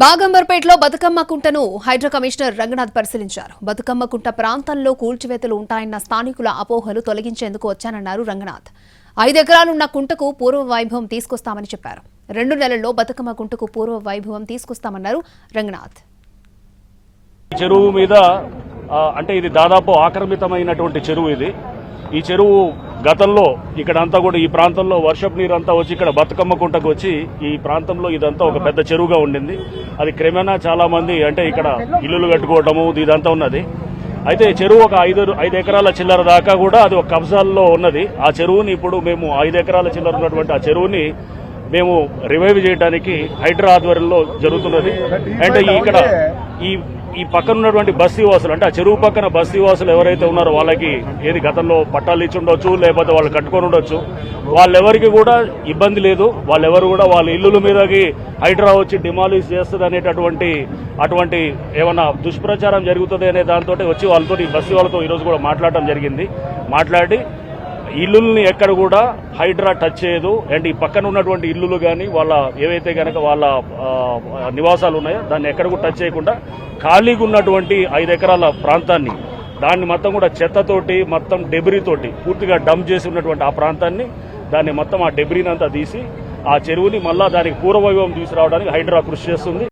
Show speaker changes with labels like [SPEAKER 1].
[SPEAKER 1] బాగంబర్పేటలో బతుకమ్మ కుంటను హైడ్రో కమిషనర్ రంగనాథ్ పరిశీలించారు. బతుకమ్మ కుంట ప్రాంతంలో కూల్చివేతలు ఉంటాయన్న స్థానికుల అపోహలు తొలగించేందుకు వచ్చానన్నారు రంగనాథ్. ఐదు ఎకరాలున్న కుంటకు పూర్వ వైభవం తీసుకొస్తామని చెప్పారు. రెండు నెలల్లో బతుకమ్మ కుంటకు పూర్వ వైభవం తీసుకొస్తామన్నారు రంగనాథ్.
[SPEAKER 2] చెరువు మీద అంటే ఇది దాదాపు ఆక్రమితమైనటువంటి చెరువు ఇది. ఈ చెరువు గతంలో ఇక్కడ అంతా కూడా ఈ ప్రాంతంలో వర్షపు నీరు అంతా వచ్చి ఇక్కడ బతుకమ్మ కుంటకు వచ్చి ఈ ప్రాంతంలో ఇదంతా ఒక పెద్ద చెరువుగా ఉండింది. అది క్రమేణా చాలా మంది అంటే ఇక్కడ ఇల్లులు కట్టుకోవటము ఇదంతా ఉన్నది. అయితే చెరువు ఒక ఐదు ఐదు ఎకరాల చిల్లర దాకా కూడా అది ఒక కబ్జాల్లో ఉన్నది. ఆ చెరువుని ఇప్పుడు మేము ఐదు ఎకరాల చిల్లర ఉన్నటువంటి ఆ చెరువుని మేము రివైవ్ చేయడానికి హైడ్రా ఆధ్వర్యంలో జరుగుతున్నది. అంటే ఇక్కడ ఈ ఈ పక్కన ఉన్నటువంటి బస్ నివాసులు అంటే ఆ చెరువు పక్కన బస్ నివాసులు ఎవరైతే ఉన్నారో వాళ్ళకి ఏది గతంలో పట్టాలు ఇచ్చి ఉండొచ్చు లేకపోతే వాళ్ళు కట్టుకొని ఉండొచ్చు వాళ్ళెవరికి కూడా ఇబ్బంది లేదు. వాళ్ళెవరు కూడా వాళ్ళ ఇల్లుల మీదకి హైడ్రా వచ్చి డిమాలిష్ చేస్తుంది అనేటటువంటి అటువంటి ఏమన్నా దుష్ప్రచారం జరుగుతుంది అనే దాంతో వచ్చి వాళ్ళతో బస్సు వాళ్ళతో ఈరోజు కూడా మాట్లాడటం జరిగింది. మాట్లాడి ఇల్లుల్ని ఎక్కడ కూడా హైడ్రా టచ్ చేయదు. అండ్ ఈ పక్కన ఉన్నటువంటి ఇల్లులు కానీ వాళ్ళ ఏవైతే కనుక వాళ్ళ నివాసాలు ఉన్నాయో దాన్ని ఎక్కడ కూడా టచ్ చేయకుండా ఖాళీగా ఉన్నటువంటి ఐదు ఎకరాల ప్రాంతాన్ని దాన్ని మొత్తం కూడా చెత్తతోటి మొత్తం డెబ్రీతోటి పూర్తిగా డంప్ చేసి ఉన్నటువంటి ఆ ప్రాంతాన్ని దాన్ని మొత్తం ఆ డెబ్రీని అంతా తీసి ఆ చెరువుని మళ్ళా దానికి పూర్వవైభవం తీసుకురావడానికి హైడ్రా కృషి చేస్తుంది.